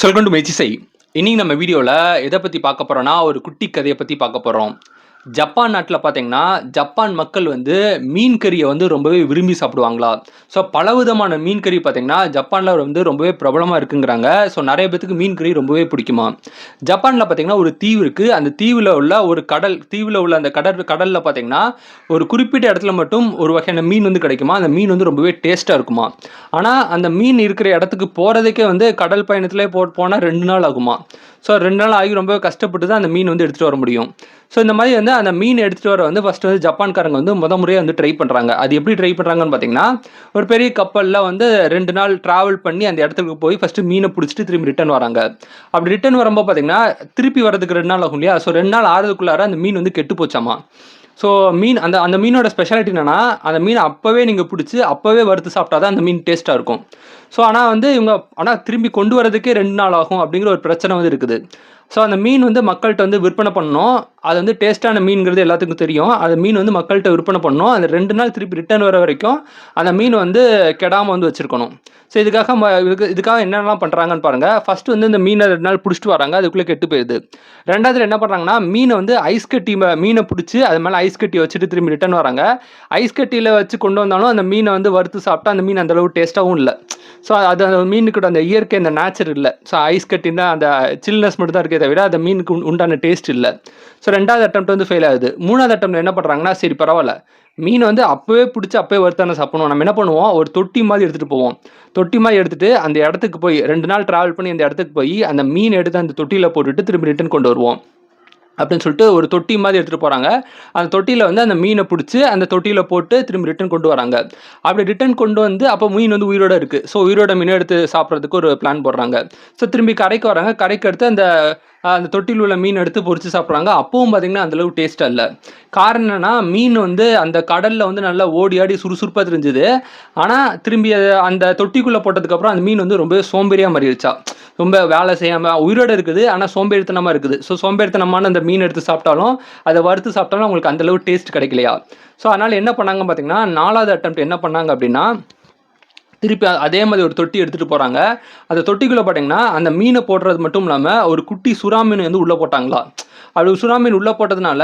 சொல்கண்டு முயற்சி செய். இன்னைக்கு நம்ம வீடியோவில் எதை பற்றி பார்க்க போகிறோன்னா ஒரு குட்டி கதையை பற்றி பார்க்க போகிறோம் ஜப்பான் நாட்டில் பார்த்தீங்கன்னா ஜப்பான் மக்கள் வந்து மீன் கறியை வந்து ரொம்பவே விரும்பி சாப்பிடுவாங்களா? ஸோ பலவிதமான மீன் கறி பார்த்தீங்கன்னா ஜப்பானில் வந்து ரொம்பவே பிரபலமாக இருக்குங்கிறாங்க. ஸோ நிறைய பேத்துக்கு மீன் கறி ரொம்பவே பிடிக்குமா? ஜப்பானில் பார்த்தீங்கன்னா ஒரு தீவு இருக்குது அந்த தீவில் உள்ள ஒரு கடல் தீவில் உள்ள அந்த கடல் கடலில் பார்த்தீங்கன்னா ஒரு குறிப்பிட்ட இடத்துல மட்டும் ஒரு வகையான மீன் வந்து கிடைக்குமா? அந்த மீன் வந்து ரொம்பவே டேஸ்ட்டாக இருக்குமா? ஆனால் அந்த மீன் இருக்கிற இடத்துக்கு போகிறதுக்கே வந்து கடல் பயணத்திலே போ போனால் ரெண்டு நாள் ஆகுமா? ஸோ ரெண்டு நாள் ஆகி ரொம்பவே கஷ்டப்பட்டு தான் அந்த மீன் வந்து எடுத்துகிட்டு வர முடியும். ஸோ இந்த மாதிரி வந்து அந்த மீன் எடுத்துகிட்டு வர வந்து ஃபஸ்ட்டு வந்து ஜப்பான்காரங்க வந்து முத முறையாக வந்து ட்ரை பண்ணுறாங்க அது எப்படி ட்ரை பண்ணுறாங்கன்னு பார்த்தீங்கன்னா ஒரு பெரிய கப்பலில் வந்து ரெண்டு நாள் ட்ராவல் பண்ணி அந்த இடத்துக்கு போய் ஃபஸ்ட்டு மீனை பிடிச்சிட்டு திரும்பி ரிட்டர்ன் வராங்க. அப்படி ரிட்டர்ன் வரும்போது பார்த்தீங்கன்னா திருப்பி வரதுக்கு ரெண்டு நாள் ஆகும் இல்லையா? ஸோ ரெண்டு நாள் ஆறதுக்குள்ளார அந்த மீன் வந்து கெட்டு போச்சாமா? ஸோ மீன் அந்த அந்த மீனோட ஸ்பெஷாலிட்டி என்னென்னா அந்த மீனை அப்போவே நீங்கள் பிடிச்சி அப்போவே வறுத்து சாப்பிட்டா தான் அந்த மீன் டேஸ்ட்டாக இருக்கும். ஸோ ஆனால் வந்து இவங்க ஆனால் திரும்பி கொண்டு வரதுக்கே ரெண்டு நாள் ஆகும் அப்படிங்கிற ஒரு பிரச்சனை வந்து இருக்குது. ஸோ அந்த மீன் வந்து மக்கள்கிட்ட வந்து விற்பனை பண்ணணும். அது வந்து டேஸ்ட்டான மீன்கிறது எல்லாத்துக்கும் தெரியும். அந்த மீன் வந்து மக்கள்கிட்ட விற்பனை பண்ணணும். அந்த ரெண்டு நாள் திருப்பி ரிட்டர்ன் வர வரைக்கும் அந்த மீன் வந்து கெடாமல் வந்து வச்சுருக்கணும். ஸோ இதுக்காக ம இதுக்கு இதுக்காக என்னென்னலாம் பண்ணுறாங்கன்னு பாருங்கள் ஃபஸ்ட்டு வந்து இந்த மீனை ரெண்டு நாள் பிடிச்சிட்டு வராங்க. அதுக்குள்ளே கெட்டு போயிடுது. ரெண்டாவது என்ன பண்ணுறாங்கன்னா மீனை வந்து ஐஸ் கட்டி ம- மீனை பிடிச்சி அது மேலே ஐஸ் கட்டி வச்சுட்டு திரும்பி ரிட்டர்ன் வராங்க. ஐஸ் கட்டியில் வச்சு கொண்டு வந்தாலும் அந்த மீனை வந்து வறுத்து சாப்பிட்டா அந்த மீன் அந்தளவு டேஸ்ட்டாகவும் இல்லை. ஸோ அது அந்த மீனுக்கு அந்த இயற்கை அந்த நேச்சர் இல்லை. ஸோ ஐஸ் கட்டினா அந்த சில்னஸ் மட்டும் தான் இருக்கே தவிர அந்த மீனுக்கு உண்டான டேஸ்ட் இல்லை. ஸோ ரெண்டாவது அட்டம் வந்து ஃபெயில் ஆகுது. மூணாவது அட்டம் என்ன பண்ணுறாங்கன்னா சரி பரவாயில்ல. மீன் வந்து அப்போவே பிடிச்சி அப்போவே வறுத்தான சாப்பிடுவோம் நம்ம என்ன பண்ணுவோம்? ஒரு தொட்டி மாதிரி எடுத்துகிட்டு போவோம். தொட்டி மாதிரி எடுத்துகிட்டு அந்த இடத்துக்கு போய் ரெண்டு நாள் ட்ராவல் பண்ணி அந்த இடத்துக்கு போய் அந்த மீன் எடுத்து அந்த தொட்டியில் போட்டுட்டு திரும்பி ரிட்டர்ன் கொண்டு வருவோம். அப்படின்னு சொல்லிட்டு ஒரு தொட்டி மாதிரி எடுத்துகிட்டு போகிறாங்க அந்த தொட்டியில் வந்து அந்த மீனை பிடிச்சி அந்த தொட்டியில் போட்டு திரும்பி ரிட்டர்ன் கொண்டு வராங்க. அப்படி ரிட்டர்ன் கொண்டு வந்து அப்போ மீன் வந்து உயிரோட இருக்குது ஸோ உயிரோட மீனை எடுத்து சாப்பிட்றதுக்கு ஒரு பிளான் போடுறாங்க. ஸோ திரும்பி கரைக்கு வராங்க. கரைக்கு எடுத்து அந்த அந்த தொட்டியில் உள்ள மீன் எடுத்து பொறிச்சு சாப்பிட்றாங்க. அப்பவும் பார்த்தீங்கன்னா அந்தளவு டேஸ்ட்டாக இல்லை. காரணம் என்னன்னா மீன் வந்து அந்த கடலில் வந்து நல்லா ஓடி ஆடி சுறுசுறுப்பாக தெரிஞ்சுது. ஆனால் திரும்பி அந்த தொட்டிக்குள்ளே போட்டதுக்கப்புறம் அந்த மீன் வந்து ரொம்ப சோம்பேறியாக மாறிடுச்சா. ரொம்ப வேலை செய்யாமல் உயிரோட இருக்குது ஆனால் சோம்பேறித்தனமாக இருக்குது. ஸோ சோம்பேறித்தனமான அந்த மீன் எடுத்து சாப்பிட்டாலும் அதை வறுத்து சாப்பிட்டாலும் அவங்களுக்கு அந்தளவு டேஸ்ட் கிடைக்கலையா? ஸோ அதனால் என்ன பண்ணாங்க பார்த்தீங்கன்னா நாலாவது அட்டம் என்ன பண்ணாங்க அப்படின்னா திருப்பி அதே மாதிரி ஒரு தொட்டி எடுத்துகிட்டு போகிறாங்க அந்த தொட்டிக்குள்ளே பார்த்தீங்கன்னா அந்த மீனை போடுறது மட்டும் இல்லாமல் ஒரு குட்டி சுறா மீன் வந்து உள்ளே போட்டாங்களா? அப்படி சுறா மீன் உள்ளே போட்டதுனால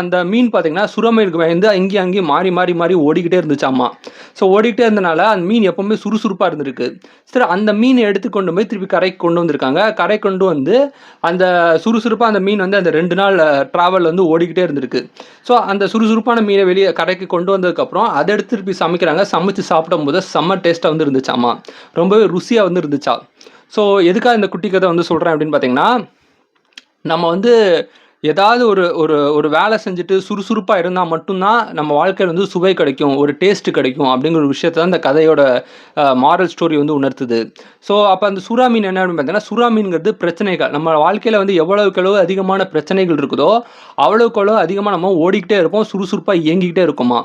அந்த மீன் பார்த்தீங்கன்னா சுறாமீனுக்கு வந்து அங்கேயும் அங்கேயும் மாறி மாறி மாறி ஓடிக்கிட்டே இருந்துச்சாமா. ஸோ ஓடிக்கிட்டே இருந்தனால அந்த மீன் எப்பவுமே சுறுசுறுப்பாக இருந்திருக்கு. சரி அந்த மீனை எடுத்து கொண்டு போய் திருப்பி கரைக்கு கொண்டு வந்திருக்காங்க. கரை கொண்டு வந்து அந்த சுறுசுறுப்பாக அந்த மீன் வந்து அந்த ரெண்டு நாள் ட்ராவல் வந்து ஓடிக்கிட்டே இருந்திருக்கு. ஸோ அந்த சுறுசுறுப்பான மீனை வெளியே கரைக்கு கொண்டு வந்ததுக்கப்புறம் அதை எடுத்து திருப்பி சமைக்கிறாங்க. சமைச்சு சாப்பிடும்போது செம்ம டேஸ்ட்டாக வந்து இருந்துச்சாமா. ரொம்பவே ருசியாக வந்து இருந்துச்சா. ஸோ எதுக்காக இந்த குட்டி கதை வந்து சொல்கிறேன் அப்படின்னு பார்த்தீங்கன்னா நம்ம வந்து ஏதாவது ஒரு ஒரு ஒரு வேலை செஞ்சுட்டு சுறுசுறுப்பாக இருந்தால் மட்டும்தான் நம்ம வாழ்க்கையில் வந்து சுவை கிடைக்கும் ஒரு டேஸ்ட் கிடைக்கும் அப்படிங்கிற ஒரு விஷயத்தை தான் இந்த கதையோட மாரல் ஸ்டோரி வந்து உணர்த்துது. ஸோ அப்போ அந்த சுறா மீன் என்ன அப்படின்னு பார்த்தீங்கன்னா சுறா மீன்கிறது பிரச்சனைகள். நம்ம வாழ்க்கையில் வந்து எவ்வளவுக்கு அளவு அதிகமான பிரச்சனைகள் இருக்குதோ அவ்வளவுக்கு அளவு அதிகமாக நம்ம ஓடிக்கிட்டே இருப்போம் சுறுசுறுப்பாக இயங்கிக்கிட்டே இருக்குமா.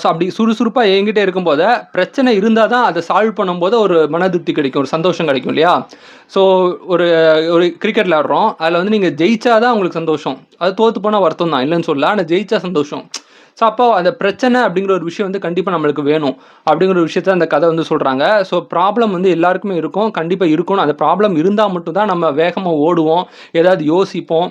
ஸோ அப்படி சுறுசுறுப்பாக இயங்கிட்டே இருக்கும்போது பிரச்சனை இருந்தால் தான் அதை சால்வ் பண்ணும்போது ஒரு மன திருப்தி கிடைக்கும் ஒரு சந்தோஷம் கிடைக்கும் இல்லையா? ஸோ ஒரு ஒரு கிரிக்கெட் விளாடுறோம் அதில் வந்து நீங்கள் ஜெயிச்சாதான் உங்களுக்கு சந்தோஷம். அது தோற்று போனால் வருத்தம் தான் இல்லைன்னு சொல்லல. ஆனால் ஜெயிச்சா சந்தோஷம். ஸோ அப்போ அந்த பிரச்சனை அப்படிங்கிற ஒரு விஷயம் வந்து கண்டிப்பாக நம்மளுக்கு வேணும். அப்படிங்கிற ஒரு விஷயத்த அந்த கதை வந்து சொல்கிறாங்க ஸோ ப்ராப்ளம் வந்து எல்லாருக்குமே இருக்கும். கண்டிப்பாக இருக்கணும் அந்த ப்ராப்ளம் இருந்தால் மட்டும்தான் நம்ம வேகமாக ஓடுவோம். ஏதாவது யோசிப்போம்.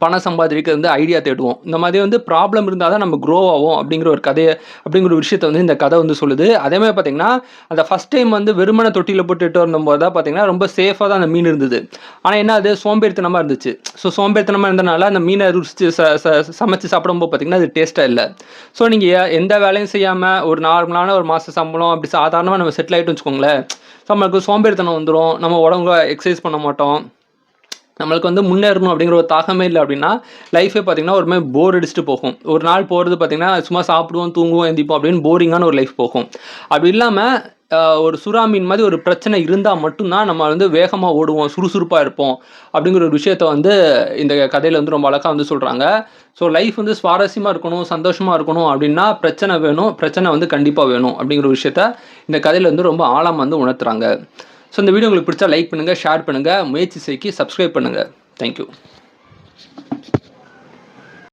பணம் சம்பாதிக்க வந்து ஐடியா தேடுவோம். இந்த மாதிரி வந்து ப்ராப்ளம் இருந்தால் தான் நம்ம க்ரோ ஆகும் அப்படிங்கிற ஒரு கதையை அப்படிங்கிற ஒரு விஷயத்த வந்து இந்த கதை வந்து சொல்லுது. அதே மாதிரி பார்த்தீங்கன்னா அந்த ஃபஸ்ட் டைம் வந்து வெறுமனை தொட்டியில் போட்டுட்டு வரும்போது தான் பார்த்தீங்கன்னா ரொம்ப சேஃபாக தான் அந்த மீன் இருந்தது. ஆனால் என்ன அது? சோம்பேறித்தனமாக இருந்துச்சு. ஸோ சோம்பேறித்தனமாக இருந்தனால அந்த மீனை ருசிச்சு ச ச சமைச்சு சாப்பிடும்போது பார்த்தீங்கன்னா அது டேஸ்ட்டாக இல்லை. ஸோ நீங்கள் எந்த வேலையும் செய்யாமல் ஒரு நார்மலான ஒரு மாத சம்பளம் அப்படி சாதாரணமாக நம்ம செட்டில் ஆகிட்டு வச்சுக்கோங்களேன் நம்மளுக்கு சோம்பேறித்தனம் வந்துடும் நம்ம உடம்புல எக்ஸசைஸ் பண்ண மாட்டோம். நம்மளுக்கு வந்து முன்னேறணும் அப்படிங்கிற ஒரு தாகமே இல்லை அப்படின்னா லைஃபே பார்த்தீங்கன்னா ஒரு மாதிரி போர் அடிச்சுட்டு போகும். ஒரு நாள் போகிறது பார்த்திங்கன்னா சும்மா சாப்பிடுவோம் தூங்குவோம் எந்திப்போம் அப்படின்னு போரிங்கான ஒரு லைஃப் போகும். அப்படி இல்லாமல் ஒரு சுறா மீன் மாதிரி ஒரு பிரச்சனை இருந்தால் மட்டும்தான் நம்ம வந்து வேகமாக ஓடுவோம் சுறுசுறுப்பாக இருப்போம் அப்படிங்கிற ஒரு விஷயத்த வந்து இந்த கதையில் வந்து ரொம்ப அழகாக வந்து சொல்கிறாங்க ஸோ லைஃப் வந்து சுவாரஸ்யமாக இருக்கணும் சந்தோஷமாக இருக்கணும் அப்படின்னா பிரச்சனை வேணும் பிரச்சனை வந்து கண்டிப்பாக வேணும் அப்படிங்கிற விஷயத்த இந்த கதையில் வந்து ரொம்ப ஆழமாக வந்து உணர்த்துறாங்க. ஸோ இந்த வீடியோ உங்களுக்கு பிடிச்சா லைக் பண்ணுங்கள் ஷேர் பண்ணுங்கள் முயற்சி செய்கி சப்ஸ்கிரைப் பண்ணுங்கள் தேங்க்யூ